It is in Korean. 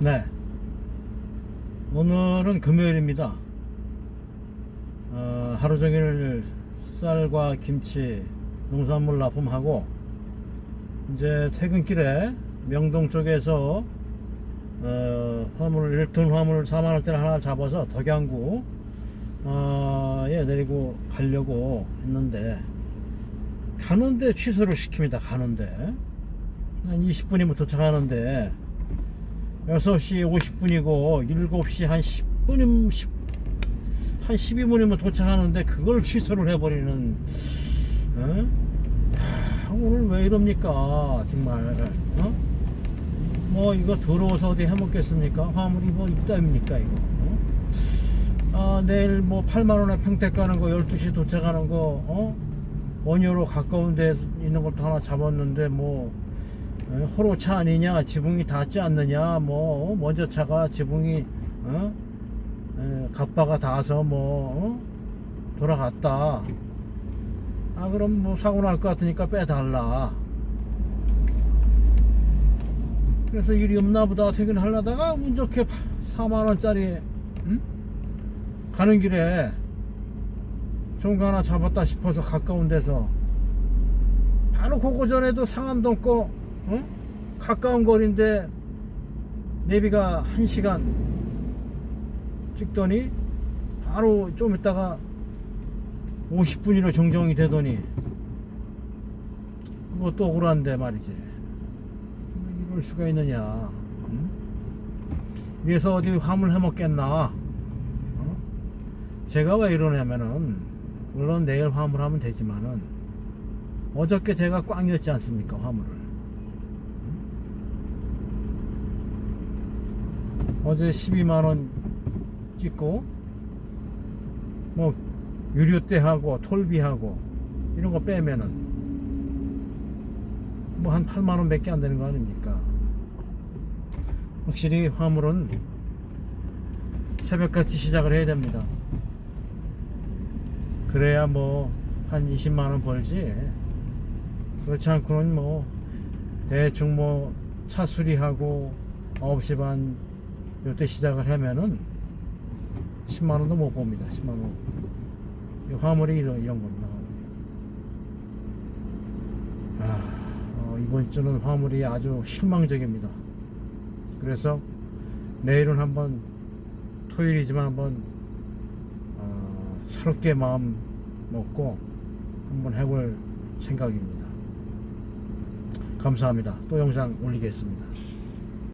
네. 오늘은 금요일입니다. 어, 하루 종일 쌀과 김치, 농산물 납품하고 이제 퇴근길에 명동 쪽에서 어, 화물 1톤 화물 4만 원짜리 하나 잡아서 덕양구 어, 에 내리고 가려고 했는데 가는데 취소를 시킵니다. 가는데 한 20분이면 도착하는데 6시 50분이고 7시 한 10분이면 10, 한 12분이면 도착하는데 그걸 취소를 해버리는 어? 아, 오늘 왜 이럽니까 정말 어? 뭐 이거 더러워서 어디 해먹겠습니까 화물이 뭐 있다입니까 이거 어? 아 내일 뭐 8만원에 평택 가는 거 12시 도착하는 거 어? 원효로 가까운 데 있는 것도 하나 잡았는데 뭐 에, 호로차 아니냐 지붕이 닿지 않느냐 뭐 어? 먼저 차가 지붕이 어? 에, 갑바가 닿아서 뭐 어? 돌아갔다 아 그럼 뭐 사고 날 것 같으니까 빼달라 그래서 일이 없나 보다 퇴근하려다가 운 좋게 4만원짜리 응? 가는 길에 좋은 거 하나 잡았다 싶어서 가까운 데서 바로 그거 전에도 상암동 거 어? 가까운 거리인데 내비가 1시간 찍더니 바로 좀 있다가 50분이나 정정이 되더니 뭐또 억울한데 말이지 뭐 이럴 수가 있느냐 응? 위에서 어디 화물 해먹겠나 어? 제가 왜 이러냐면은 물론 내일 화물하면 되지만은 어저께 제가 꽝이었지 않습니까 화물을 어제 12만원 찍고 뭐 유류대하고 톨비하고 이런 거 빼면은 뭐 한 8만원 밖에 안 되는 거 아닙니까? 확실히 화물은 새벽같이 시작을 해야 됩니다. 그래야 뭐 한 20만원 벌지. 그렇지 않고는 뭐 대충 뭐 차 수리하고 9시 반 요때 시작을 하면은 10만 원도 못 봅니다. 10만 원. 이 화물이 이런, 이런 겁니다. 아, 어, 이번 주는 화물이 아주 실망적입니다. 그래서 내일은 한번 토요일이지만 한번 어, 새롭게 마음 먹고 한번 해볼 생각입니다. 감사합니다. 또 영상 올리겠습니다